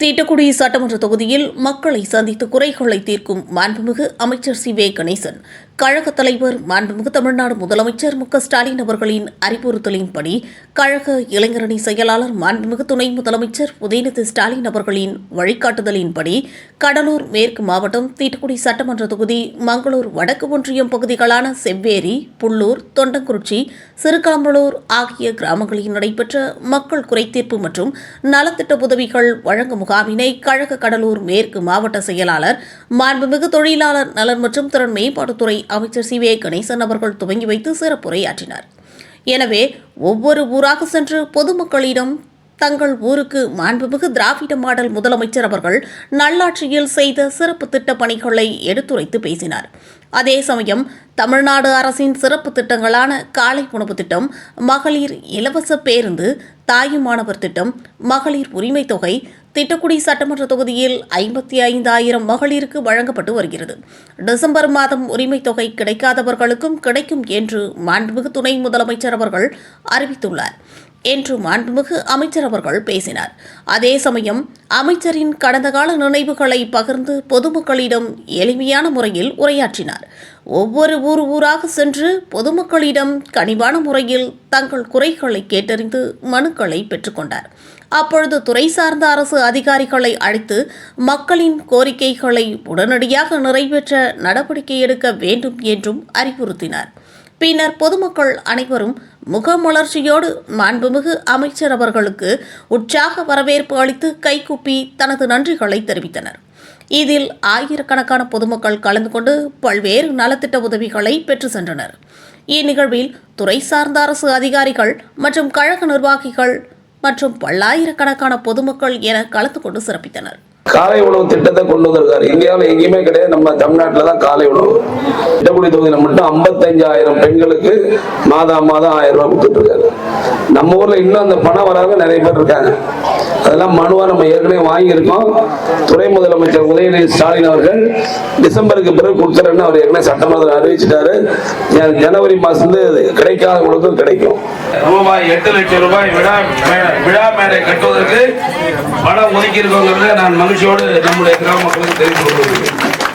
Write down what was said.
தீட்டக்குடி சட்டமன்ற தொகுதியில் மக்களை சந்தித்து குறைகளை தீர்க்கும் மாண்புமிகு அமைச்சர் சி வே கணேசன். கழக தலைவர் மாண்புமிகு தமிழ்நாடு முதலமைச்சர் மு ஸ்டாலின் அவர்களின் அறிவுறுத்தலின்படி கழக இளைஞரணி செயலாளர் மாண்புமிகு துணை முதலமைச்சர் உதயநிதி ஸ்டாலின் அவர்களின் வழிகாட்டுதலின்படி கடலூர் மேற்கு மாவட்டம் தீட்டக்குடி சட்டமன்ற தொகுதி மங்களூர் வடக்கு ஒன்றியம் பகுதிகளான செவ்வேரி புள்ளூர் தொண்டங்குறிச்சி சிறுகாம்பலூர் ஆகிய கிராமங்களில் நடைபெற்ற மக்கள் குறைதீர்ப்பு மற்றும் நலத்திட்ட உதவிகள் வழங்கும் முகாமினை கழக கடலூர் மேற்கு மாவட்ட செயலாளர் மாண்புமிகு தொழிலாளர் நலன் மற்றும் திறன் மேம்பாட்டுத்துறை அமைச்சர் சி வே கணேசன் அவர்கள் துவங்கி வைத்து சிறப்புரையாற்றினார். எனவே ஒவ்வொரு ஊராக சென்று பொதுமக்களிடம் தங்கள் ஊருக்கு மாண்புமிகு திராவிட மாடல் முதலமைச்சர் அவர்கள் நல்லாட்சியில் செய்த சிறப்பு திட்ட பணிகளை எடுத்துரைத்து பேசினார். அதே சமயம் தமிழ்நாடு அரசின் சிறப்பு திட்டங்களான காலை உணவு திட்டம் மகளிர் இலவச பேருந்து தாயுமானவர் திட்டம் மகளிர் உரிமை தொகை திட்டக்குடி சட்டமன்ற தொகுதியில் ஐம்பத்தி ஐந்தாயிரம் மகளிருக்கு வழங்கப்பட்டு வருகிறது. டிசம்பர் மாதம் உரிமை தொகை கிடைக்காதவர்களுக்கும் கிடைக்கும் என்று மாண்புமிகு துணை முதலமைச்சர் அவர்கள் அறிவித்துள்ளார். என்று மாண்புமிகு அமைச்சர் அவர்கள் பேசினார். அதே சமயம் அமைச்சரின் கடந்த கால நினைவுகளை பகிர்ந்து பொதுமக்களிடம் எளிமையான முறையில் உரையாற்றினார். ஒவ்வொரு ஊர் ஊராக சென்று பொதுமக்களிடம் கனிவான முறையில் தங்கள் குறைகளை கேட்டறிந்து மனுக்களை பெற்றுக்கொண்டார் அப்பொழுது துறை சார்ந்த அரசு அதிகாரிகளை அழைத்து மக்களின் கோரிக்கைகளை உடனடியாக நிறைவேற்ற நடவடிக்கை எடுக்க வேண்டும் என்றும் அறிவுறுத்தினார். பின்னர் பொதுமக்கள் அனைவரும் முகமலர்ச்சியோடு மாண்புமிகு அமைச்சர் அவர்களுக்கு உற்சாக வரவேற்பு அளித்து கைகூப்பி தனது நன்றிகளை தெரிவித்தனர். இதில் ஆயிரக்கணக்கான பொதுமக்கள் கலந்து கொண்டு பல்வேறு நலத்திட்ட உதவிகளை பெற்று சென்றனர். இந்நிகழ்வில் துறை சார்ந்த அரசு அதிகாரிகள் மற்றும் கழக நிர்வாகிகள் மற்றும் பல்லாயிரக்கணக்கான பொதுமக்கள் என கலந்து கொண்டு சிறப்பித்தனர். காலை உணவு திட்டத்தை கொண்டு வந்திருக்காரு. இந்தியாவில் எங்கேயுமே கிடையாது. நம்ம தமிழ்நாட்டில் தான் காலை உணவு. திட்டக்குடி தொகுதியில் மட்டும் ஐம்பத்தஞ்சாயிரம் பெண்களுக்கு மாதா மாதம் ஆயிரம் ரூபாய் கொடுத்துட்டு இருக்காரு நம்ம ஊர்ல இன்னும் அந்த பணம் வராத நிறைய பேர் இருக்காங்க. அதெல்லாம் மனுவா நம்ம ஏற்கனவே வாங்கியிருக்கோம். துணை முதலமைச்சர் உதயநிதி ஸ்டாலின் அவர்கள் டிசம்பருக்கு பிறகு கொடுத்துறேன்னு அவர் ஏற்கனவே சட்டமன்றத்தில் அறிவிச்சிட்டாரு. ஜனவரி மாசம் கிடைக்காத கிடைக்காதவங்களுக்கும் கிடைக்கும். ரூபாய் எட்டு லட்சம் ரூபாய் விழா விழா மேடை கட்டுவதற்கு பணம் ஒதுக்கி இருக்கோங்கிறத நான் மகிழ்ச்சியோடு நம்முடைய கிராம மக்களுக்கு தெரிவித்துக் கொள்கிறேன்.